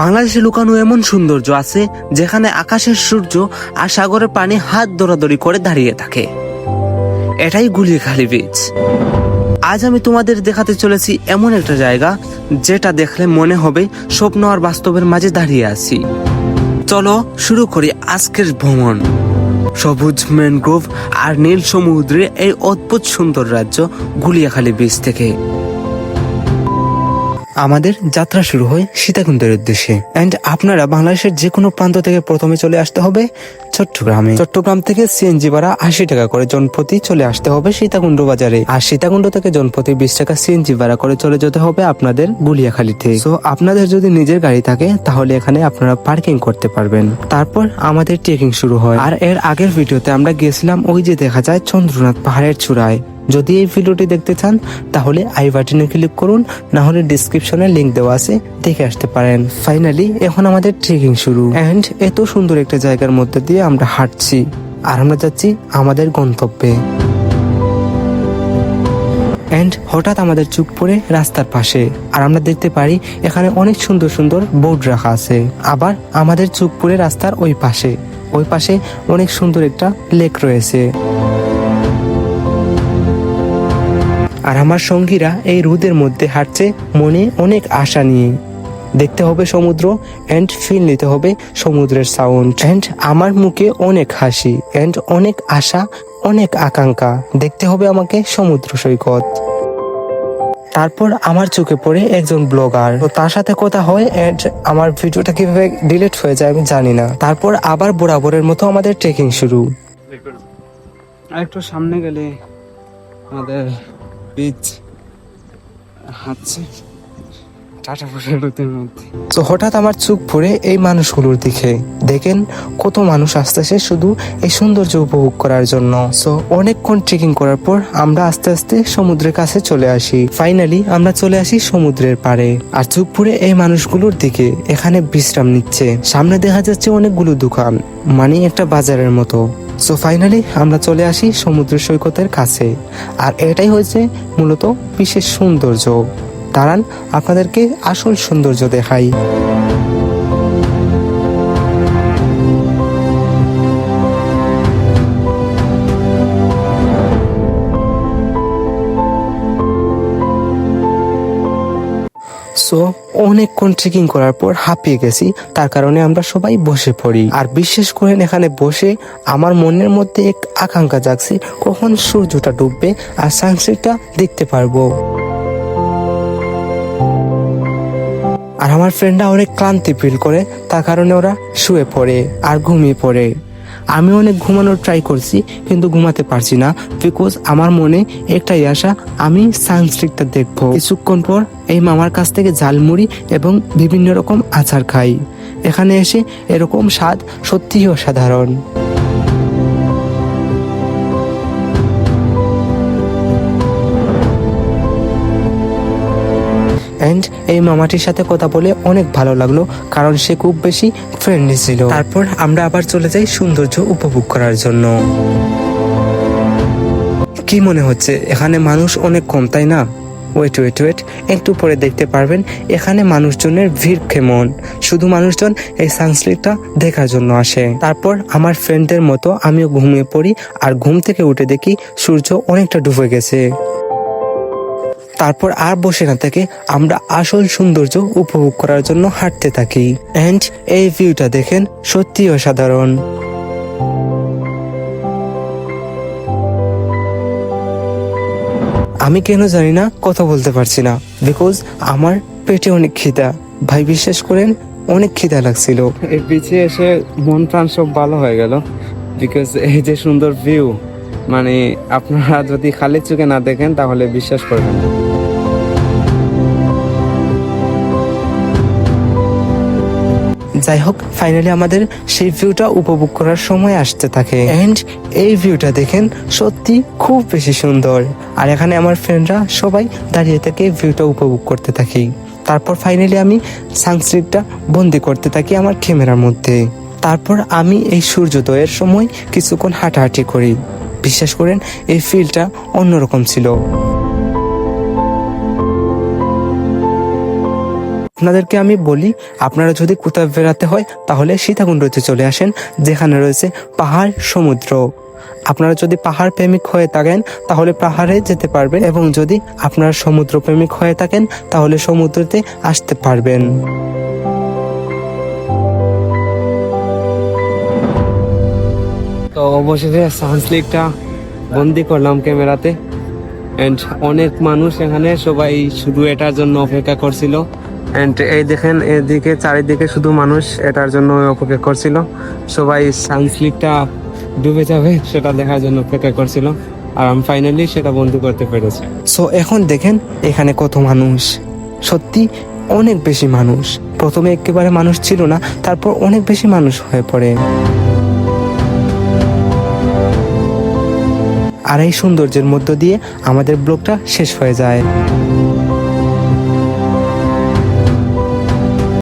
বাংলাদেশে লুকানো এমন সৌন্দর্য আছে যেখানে আকাশের সূর্য আর সাগরের পানি হাত দৌড়াদৌড়ি করে দাঁড়িয়ে থাকে। এটাই গুলিখালি বিচ আজ আমি তোমাদের দেখাতে চলেছি এমন একটা জায়গা যেটা দেখলে মনে হবে স্বপ্ন আর বাস্তবের মাঝে দাঁড়িয়ে আছি। চলো শুরু করি আজকের ভ্রমণ। সবুজ ম্যানগ্রোভ আর নীল সমুদ্রে এই অদ্ভুত সুন্দর রাজ্য গুলিয়াখালী বীচ থেকে। আমাদের যাত্রা শুরু হয় সীতাকুণ্ডের উদ্দেশ্যে। এন্ড আপনারা বাংলাদেশের যে কোনো প্রান্ত থেকে প্রথমে চলে আসতে হবে চট্টগ্রামে। চট্টগ্রাম থেকে সিএনজি ভাড়া আশি টাকা করে জনপ্রতি চলে আসতে হবে সীতাকুণ্ড বাজারে। আর সীতাকুণ্ড থেকে জনপ্রতি বিশ টাকা সিএনজি ভাড়া করে চলে যেতে হবে আপনাদের গুলিয়াখালীতে তো আপনাদের যদি নিজের গাড়ি থাকে, তাহলে এখানে আপনারা পার্কিং করতে পারবেন। তারপর আমাদের ট্রেকিং শুরু হয়। আর এর আগের ভিডিওতে আমরা গিয়েছিলাম ওই যে দেখা যায় চন্দ্রনাথ পাহাড়ের চূড়ায়। যদি এই ভিডিওটি দেখতে চান, তাহলে আই বাটনে ক্লিক করুন না হলে ডিসক্রিপশনে লিংক দেওয়া আছে, দেখে আসতে পারেন। ফাইনালি এখন আমাদের ট্রেকিং শুরু। এন্ড এত সুন্দর একটা জায়গার মধ্যে দিয়ে আমরা হাঁটছি। আর আমরা যাচ্ছি আমাদের গন্তব্যে। এন্ড হঠাৎ আমাদের চোখ পড়ে রাস্তার পাশে। আর আমরা দেখতে পারি, এখানে অনেক সুন্দর সুন্দর বোর্ড রাখা আছে। আবার আমাদের চোখ পড়ে রাস্তার ওই পাশে। ওই পাশে অনেক সুন্দর একটা লেক রয়েছে। আর আমার সঙ্গীরা এই রোদের মধ্যে হাঁটছে মনে অনেক আশা নিয়ে। দেখতে হবে সমুদ্র এন্ড ফিল নিতে হবে সমুদ্রের সাউন্ড এন্ড আমার মুখে অনেক হাসি এন্ড অনেক আশা, অনেক আকাঙ্ক্ষা। দেখতে হবে আমাকে সমুদ্র সৈকত। তারপর আমার চোখে পড়ে একজন ব্লগার। তো তার সাথে কথা হয় এন্ড আমার ভিডিওটা কীভাবে ডিলিট হয়ে যায় আমি জানি না। তারপর আবার বরাবরের মতো আমাদের ট্রেকিং শুরু। একটু সামনে গেলে আমাদের বীজ হাঁটছে। টাটা রোদের মধ্যে। তো হঠাৎ আমার চোখ পড়ে এই মানুষগুলোর দিকে দেখেন কত মানুষ আসতেছে শুধু এই সৌন্দর্য উপভোগ করার জন্য। সো অনেকক্ষণ ট্রেকিং করার পর আমরা আস্তে আস্তে সমুদ্রের কাছে চলে আসি। ফাইনালি আমরা চলে আসি সমুদ্রের পাড়ে। আর চোখ পড়ে এই মানুষগুলোর দিকে এখানে বিশ্রাম নিচ্ছে। সামনে দেখা যাচ্ছে অনেকগুলো দোকান মানে একটা বাজারের মতো। সো ফাইনালি আমরা চলে আসি সমুদ্র সৈকতের কাছে। আর এটাই হয়েছে মূলত বিশেষ সৌন্দর্য। দাঁড়ান, আপনাদেরকে আসল সৌন্দর্য দেখাই। সো অনেকক্ষণ ট্রেকিং করার পর হাঁপিয়ে গেছি। তার কারণে আমরা সবাই বসে পড়ি। আর বিশেষ করে এখানে বসে আমার মনের মধ্যে এক আকাঙ্ক্ষা জাগছে, কখন সূর্যটা ডুববে আর সানসেটটা দেখতে পারব। আর আমার ফ্রেন্ডরা অনেক ক্লান্তি ফিল করে, তার কারণে ওরা শুয়ে পড়ে আর ঘুমিয়ে পড়ে। আমি অনেক ঘুমানোর ট্রাই করছি, কিন্তু ঘুমাতে পারছি না বিকজ আমার মনে একটাই আশা, আমি সানস্ট্রিকটা দেখব। কিছুক্ষণ পর এই মামার কাছ থেকে ঝালমুড়ি এবং বিভিন্ন রকম আচার খাই। এখানে এসে এরকম স্বাদ সত্যিই অসাধারণ। এন্ড এই মামাটির সাথে কথা বলে অনেক ভালো লাগল, কারণ সে খুব বেশি ফ্রেন্ডলি ছিল। তারপর আমরা আবার চলে যাই সৌন্দর্য উপভোগ করার জন্য। কি মনে হচ্ছে, এখানে মানুষ অনেক কম, তাই না? ওয়েট ওয়েট ওয়েট একটু পরে দেখতে পারবেন, এখানে মানুষজনের ভিড় কেমন। শুধু মানুষজন এই সানস্লিটটা দেখার জন্য আসে। তারপর আমার ফ্রেন্ডদের মতো আমিও ঘুমিয়ে পড়ি, আর ঘুম থেকে উঠে দেখি সূর্য অনেকটা ডুবে গেছে। তারপর আর বসে না থেকে আমরা আসল সৌন্দর্য উপভোগ করার জন্য হাঁটতে থাকি। অ্যান্ড এই ভিউটা দেখেন সত্যি অসাধারণ। আমি কেন জানি না, কথা বলতে পারছি না। বিকজ আমার পেটে অনেক খিদা। ভাই, বিশ্বাস করেন, অনেক খিদা লাগছিল। এই বিচে এসে মন প্রাণ সব ভালো হয়ে গেল। বিকজ এই যে সুন্দর ভিউ মানে আপনারা যদি খালি চোখে না দেখেন, তাহলে বিশ্বাস করবেন না। যাই হোক ফাইনালি আমাদের সেই ভিউটা উপভোগ করার সময় আসতে থাকে। এন্ড এই ভিউটা দেখেন সত্যি খুব বেশি সুন্দর। আর এখানে আমার ফ্রেন্ডরা সবাই দাঁড়িয়ে থেকে ভিউটা উপভোগ করতে থাকি। তারপর ফাইনালি আমি সানস্ক্রিটটা বন্দি করতে থাকি আমার ক্যামেরার মধ্যে। তারপর আমি এই সূর্যোদয়ের সময় কিছুক্ষণ হাঁটাহাঁটি করি। বিশ্বাস করেন, এই ফিলটা অন্যরকম ছিল। আপনাদেরকে আমি বলি, আপনারা যদি কোথাও বেড়াতে হয়, তাহলে সীতাকুণ্ডতে চলে আসেন, যেখানে রয়েছে পাহাড় সমুদ্র। আপনারা যদি পাহাড় প্রেমিক হয়ে থাকেন, তাহলে পাহাড়ে যেতে পারবেন এবং যদি আপনারা সমুদ্র প্রেমিক হয়ে থাকেন, তাহলে সমুদ্রতে আসতে পারবেন। তো অবশেষে সানস্লিকটা বন্দি করলাম ক্যামেরাতে। এন্ড অনেক মানুষ এখানে, সবাই শুধু এটার জন্য অপেক্ষা করছিল। এন্ড এই দেখেন, এদিকে চারিদিকে শুধু মানুষ, এটার জন্য অপেক্ষা করছিল। সবাই সানস্লিকটা ডুবে যাবে, সেটা দেখার জন্য অপেক্ষা করছিল। আর আমি ফাইনালি সেটা বন্ধ করতে পেরেছি। সো এখন দেখেন, এখানে কত মানুষ। সত্যি অনেক বেশি মানুষ। প্রথমে একেবারে মানুষ ছিল না, তারপর অনেক বেশি মানুষ হয়ে পড়ে। আর এই সৌন্দর্যের মধ্য দিয়ে আমাদের ব্লগটা শেষ হয়ে যায়।